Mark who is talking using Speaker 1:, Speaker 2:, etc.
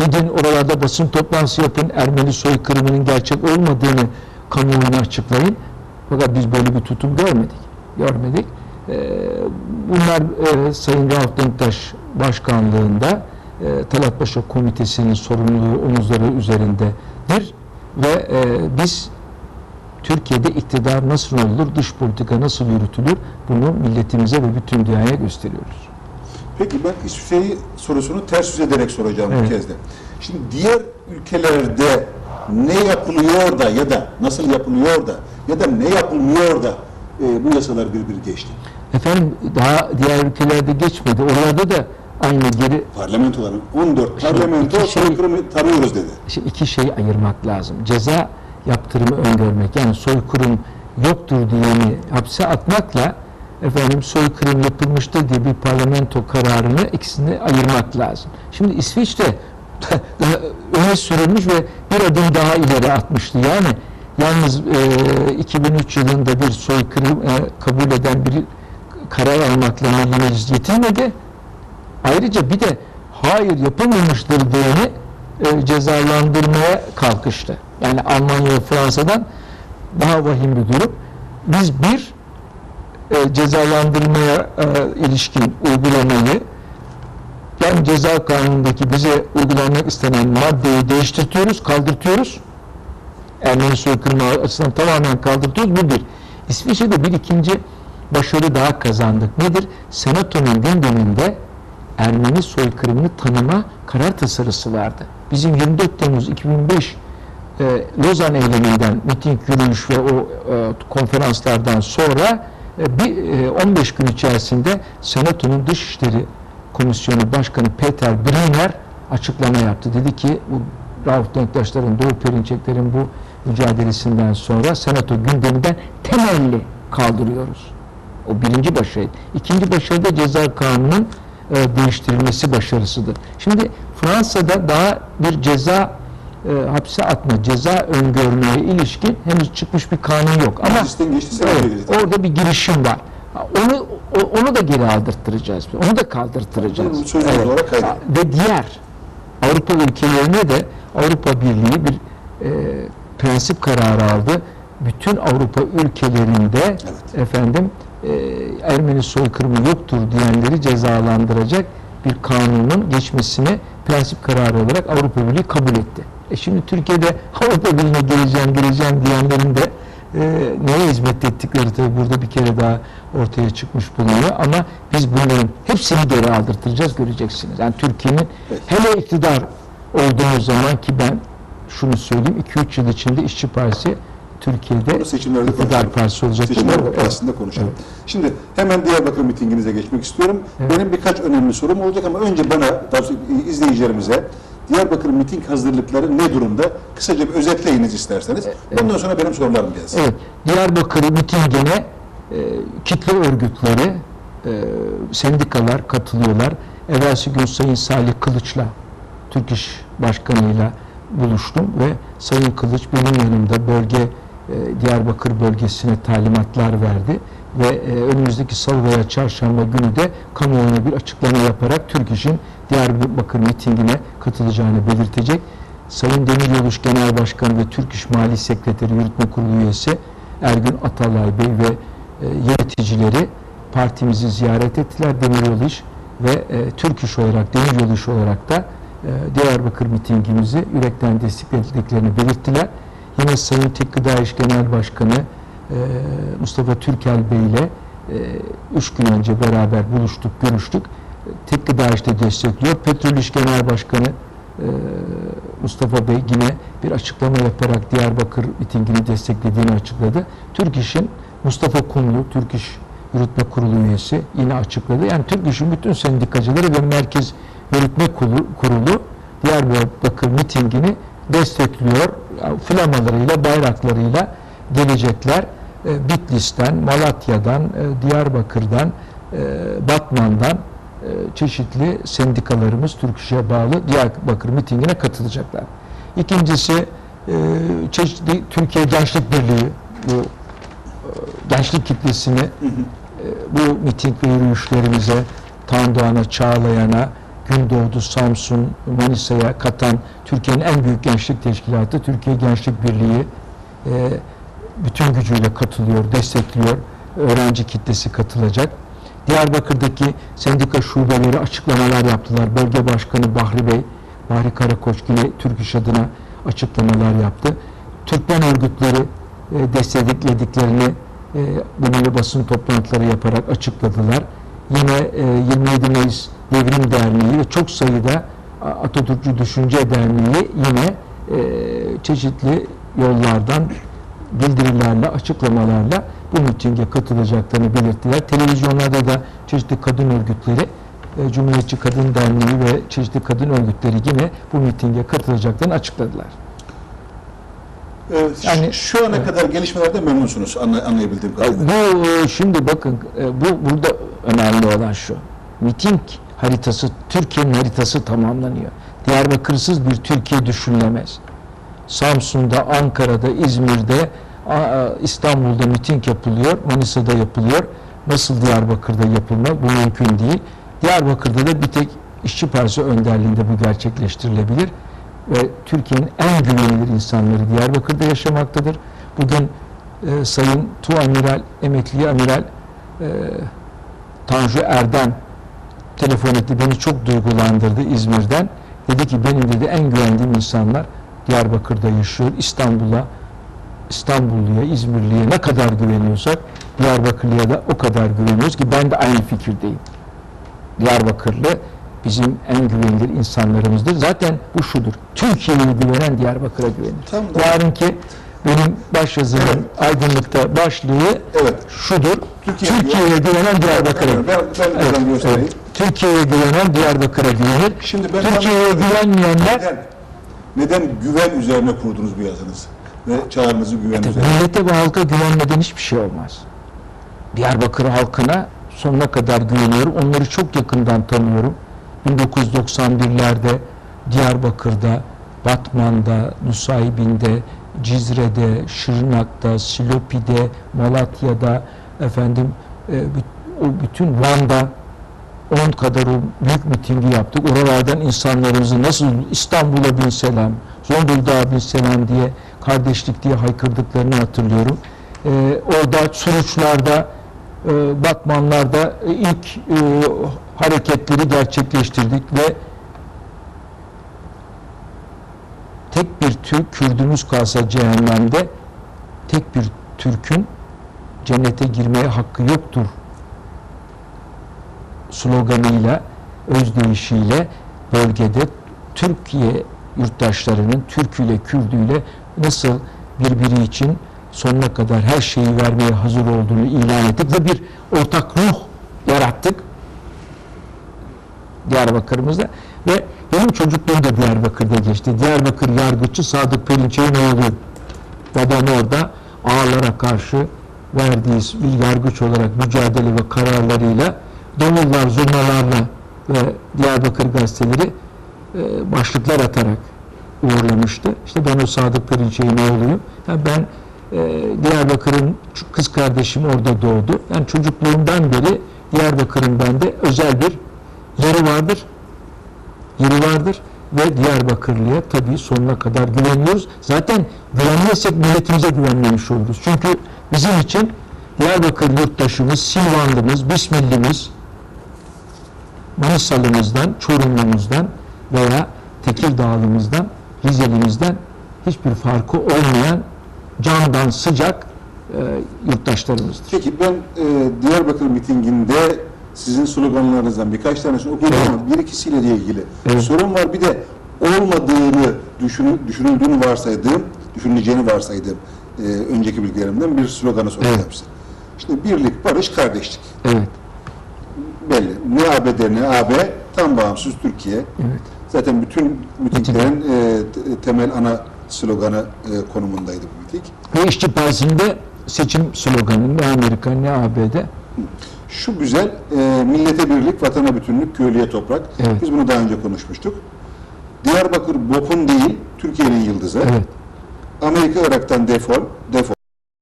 Speaker 1: Gidin oralarda basın toplantısı yapın. Ermeni soykırımının gerçek olmadığını kamuoyuna açıklayın. Fakat biz böyle bir tutum görmedik. Görmedik. Ee, bunlar e, Sayın Rauf Denktaş başkanlığında e, Talat Paşa Komitesi'nin sorumluluğu omuzları üzerindedir ve e, biz Türkiye'de iktidar nasıl olur, dış politika nasıl yürütülür bunu milletimize ve bütün dünyaya gösteriyoruz.
Speaker 2: Peki ben İsviçre'yi sorusunu ters yüz ederek soracağım
Speaker 1: Evet.
Speaker 2: bu kez de. Şimdi diğer ülkelerde ne yapılıyor da ya da nasıl yapılıyor da ya da ne yapılmıyor da e, bu yasalar birbiri geçti.
Speaker 1: Efendim daha diğer ülkelerde geçmedi. Oralarda da aynı geri
Speaker 2: Parlamentoların 14
Speaker 1: Şimdi
Speaker 2: parlamento
Speaker 1: şey-
Speaker 2: tanıyoruz dedi.
Speaker 1: Şimdi iki şeyi ayırmak lazım. Ceza yaptırımı öngörmek yani soykırım yoktur diyeni hapse atmakla efendim soykırım yapılmıştır diye bir parlamento kararını ikisini ayırmak lazım. Şimdi İsviçre daha öne sürülmüş ve bir adım daha ileri atmıştı. Yani yalnız e, 2003 yılında bir soykırım e, kabul eden bir karar almakla meclis yetinmedi. Ayrıca bir de hayır yapılmamıştır diyeni e, cezalandırmaya kalkıştı. Yani Almanya ve Fransa'dan daha vahim bir durum. Biz bir e, cezalandırmaya e, ilişkin uygulamayı yani ceza kanunundaki bize uygulanmak istenen maddeyi değiştirtiyoruz, kaldırtıyoruz. Ermeni soykırımı açısından tamamen kaldırtıyoruz. Bu bir. İsviçre'de bir ikinci başarı daha kazandık. Nedir? Senato'nun gündeminde Ermeni soykırımını tanıma karar tasarısı vardı. Bizim 24 Temmuz 2005 e, Lozan eyleminden miting, yürüyüş ve o e, konferanslardan sonra bir e, 15 gün içerisinde Senato'nun Dışişleri Komisyonu Başkanı Peter Briner açıklama yaptı. Dedi ki bu Rauf Denktaşların, Doğu Perinçeklerin bu mücadelesinden sonra Senato gündeminden temelli kaldırıyoruz. O birinci başarı. İkinci başarı da ceza kanunun e, değiştirilmesi başarısıdır. Şimdi Fransa'da daha bir ceza e, hapse atma, ceza öngörmeye ilişkin henüz çıkmış bir kanun yok. Ama
Speaker 2: Meclisten geçti,
Speaker 1: evet, orada bir girişim var. Onu onu da geri aldırttıracağız. Onu da
Speaker 2: olarak kaydedin.
Speaker 1: Ve diğer Avrupa ülkelerine de Avrupa Birliği bir e, prensip kararı aldı. Bütün Avrupa ülkelerinde efendim e, Ermeni soykırımı yoktur diyenleri cezalandıracak bir kanunun geçmesini prensip kararı olarak Avrupa Birliği kabul etti. E şimdi Türkiye'de Avrupa Birliği'ne geleceğim geleceğim diyenlerin de e, neye hizmet ettikleri tabii burada bir kere daha ortaya çıkmış bulunuyor ama biz bunların hepsini geri aldırtacağız göreceksiniz. Yani Türkiye'nin hele iktidar olduğumuz zaman ki ben şunu söyleyeyim 2-3 yıl içinde İşçi Partisi Türkiye'de
Speaker 2: Bunu seçimlerde
Speaker 1: iktidar
Speaker 2: konuşalım.
Speaker 1: partisi olacak.
Speaker 2: Seçimler
Speaker 1: Evet.
Speaker 2: aslında konuşalım. Şimdi hemen Diyarbakır mitinginize geçmek istiyorum. Benim birkaç önemli sorum olacak ama önce bana, izleyicilerimize Diyarbakır miting hazırlıkları ne durumda? Kısaca bir özetleyiniz isterseniz. Ondan sonra benim sorularım gelsin.
Speaker 1: Evet, Diyarbakır mitingine e, kitle örgütleri, e, sendikalar katılıyorlar. Evvelsi gün Sayın Salih Kılıç'la, Türk İş Başkanı'yla buluştum ve Sayın Kılıç benim yanımda bölge e, Diyarbakır bölgesine talimatlar verdi ve e, önümüzdeki salı veya çarşamba günü de kamuoyuna bir açıklama yaparak Türk İş'in Diyarbakır mitingine katılacağını belirtecek. Sayın Demiryoluş Genel Başkanı ve Türk İş Mali Sekreteri Yürütme Kurulu üyesi Ergün Atalay Bey ve e, yöneticileri partimizi ziyaret ettiler. Demiryoluş ve e, Türk İş olarak, Demiryolu İş olarak da e, Diyarbakır mitingimizi yürekten desteklediklerini belirttiler. Yine Sayın Tek İş Genel Başkanı e, Mustafa Türkel Bey ile e, üç gün önce beraber buluştuk, görüştük. Tek Gıda destekliyor. Petrol İş Genel Başkanı e, Mustafa Bey yine bir açıklama yaparak Diyarbakır mitingini desteklediğini açıkladı. Türk İş'in Mustafa Kumlu, Türk İş Yürütme Kurulu üyesi yine açıkladı. Yani Türk İş'in bütün sendikacıları ve Merkez Yürütme Kurulu, Diyarbakır mitingini destekliyor. Flamalarıyla, bayraklarıyla gelecekler. E, Bitlis'ten, Malatya'dan, e, Diyarbakır'dan, e, Batman'dan e, çeşitli sendikalarımız Türk İş'e bağlı Diyarbakır mitingine katılacaklar. İkincisi e, çeşitli Türkiye Gençlik Birliği bu e, gençlik kitlesini e, bu miting ve yürüyüşlerimize Tandoğan'a, Çağlayan'a, Gündoğdu, Samsun, Manisa'ya katan Türkiye'nin en büyük gençlik teşkilatı Türkiye Gençlik Birliği e, bütün gücüyle katılıyor, destekliyor. Öğrenci kitlesi katılacak. Diyarbakır'daki sendika şubeleri açıklamalar yaptılar. Bölge Başkanı Bahri Bey, Bahri Karakoçgili Türk İş adına açıklamalar yaptı. Türkmen örgütleri e, desteklediklerini e, bununla basın toplantıları yaparak açıkladılar. Yine e, 27 Mayıs Devrim Derneği ve çok sayıda Atatürkçü Düşünce Derneği yine e, çeşitli yollardan bildirilerle, açıklamalarla bu mitinge katılacaklarını belirttiler. Televizyonlarda da çeşitli kadın örgütleri, e, Cumhuriyetçi Kadın Derneği ve çeşitli kadın örgütleri yine bu mitinge katılacaklarını açıkladılar.
Speaker 2: Evet,
Speaker 1: Yani-
Speaker 2: şu, ana
Speaker 1: Evet.
Speaker 2: kadar gelişmelerden memnunsunuz anla, anlayabildiğim kadarıyla.
Speaker 1: Bu e, şimdi bakın e, bu burada önemli olan şu. Miting haritası Türkiye'nin haritası tamamlanıyor. Diyarbakırsız bir Türkiye düşünülemez. Samsun'da, Ankara'da, İzmir'de, İstanbul'da miting yapılıyor, Manisa'da yapılıyor. Nasıl Diyarbakır'da yapılmaz? Bu mümkün değil. Diyarbakır'da da bir tek İşçi Partisi önderliğinde bu gerçekleştirilebilir. Ve Türkiye'nin en güvenilir insanları Diyarbakır'da yaşamaktadır. Bugün e, Sayın Tuamiral, emekli amiral e, Tanju Erdem telefon etti. Beni çok duygulandırdı İzmir'den. Dedi ki benim dedi en güvendiğim insanlar Diyarbakır'da yaşıyor. İstanbul'a İstanbulluya, İzmirliye ne kadar güveniyorsak Diyarbakırlıya da o kadar güveniyoruz ki ben de aynı fikirdeyim. Diyarbakırlı bizim en güvenilir insanlarımızdır. Zaten bu şudur. Türkiye'ye güvenen Diyarbakır'a güvenir.
Speaker 2: Tam da-
Speaker 1: Yarınki benim başyazımın aydınlıkta başlığı
Speaker 2: Evet.
Speaker 1: şudur.
Speaker 2: Türkiye'ye
Speaker 1: Türkiye'ye güvenen Diyarbakır'a
Speaker 2: Ben, ben
Speaker 1: Evet, evet. Türkiye'ye güvenen Diyarbakır'a güvenir.
Speaker 2: Şimdi ben
Speaker 1: Türkiye'ye güvenmeyenler
Speaker 2: Neden, neden güven üzerine kurdunuz bu yazınızı? Ve çağrınızı güven üzerine.
Speaker 1: millete ve halka güvenmeden hiçbir şey olmaz. Diyarbakır halkına sonuna kadar güveniyorum. Onları çok yakından tanıyorum. 1991'lerde Diyarbakır'da, Batman'da, Nusaybin'de, Cizre'de, Şırnak'ta, Silopi'de, Malatya'da, efendim e, bütün Van'da 10 kadar o büyük mitingi yaptık. Oralardan insanlarımızı nasıl İstanbul'a bin selam, Zonguldak'a bin selam diye kardeşlik diye haykırdıklarını hatırlıyorum. Ee, orada Suruçlar'da, e, Batmanlar'da e, ilk e, hareketleri gerçekleştirdik ve tek bir Türk Kürdümüz kalsa cehennemde tek bir Türk'ün cennete girmeye hakkı yoktur sloganıyla, özdeyişiyle bölgede Türkiye yurttaşlarının Türküyle, Kürdüyle nasıl birbiri için sonuna kadar her şeyi vermeye hazır olduğunu ilan ettik ve bir ortak ruh yarattık Diyarbakır'ımızda ve benim çocukluğum da Diyarbakır'da geçti. Diyarbakır yargıçı Sadık Perinçek'in oğlu. Babam orada ağalara karşı verdiği yargıç olarak mücadele ve kararlarıyla davullar, zurnalarla ve Diyarbakır gazeteleri e, başlıklar atarak uğurlamıştı. İşte ben o Sadık Perinçek'in oğluyum. Yani ben e, Diyarbakır'ın kız kardeşim orada doğdu. Yani çocukluğumdan beri Diyarbakır'ın bende özel bir yeri vardır. Yeri vardır ve Diyarbakırlı'ya tabii sonuna kadar güveniyoruz. Zaten güvenmezsek milletimize güvenmemiş oluruz. Çünkü bizim için Diyarbakır yurttaşımız, Silvanlımız, Bismillimiz, Manisalımızdan, Çorumlumuzdan veya Tekirdağlımızdan, Rizelimizden hiçbir farkı olmayan candan sıcak e, yurttaşlarımızdır.
Speaker 2: Peki ben e, Diyarbakır mitinginde sizin sloganlarınızdan birkaç tanesini okudum
Speaker 1: Evet.
Speaker 2: ama bir ikisiyle de ilgili
Speaker 1: Evet.
Speaker 2: sorun var. Bir de olmadığını düşünü, düşünüldüğünü varsaydığım, düşünüleceğini varsaydığım e, önceki bilgilerimden bir sloganı soracağım
Speaker 1: Evet.
Speaker 2: size. İşte birlik, barış, kardeşlik.
Speaker 1: Evet,
Speaker 2: Belli. Ne ABD ne AB tam bağımsız Türkiye.
Speaker 1: evet.
Speaker 2: Zaten bütün mitinglerin e, te- temel ana sloganı e, konumundaydı bu miting.
Speaker 1: Ve İşçi Partisi'nde seçim sloganı ne Amerika ne ABD.
Speaker 2: Şu güzel, e, millete birlik, vatana bütünlük, köylüye toprak.
Speaker 1: Evet.
Speaker 2: Biz bunu daha önce konuşmuştuk. Diyarbakır BOP'un değil, Türkiye'nin yıldızı.
Speaker 1: Evet.
Speaker 2: Amerika Irak'tan defol, defol.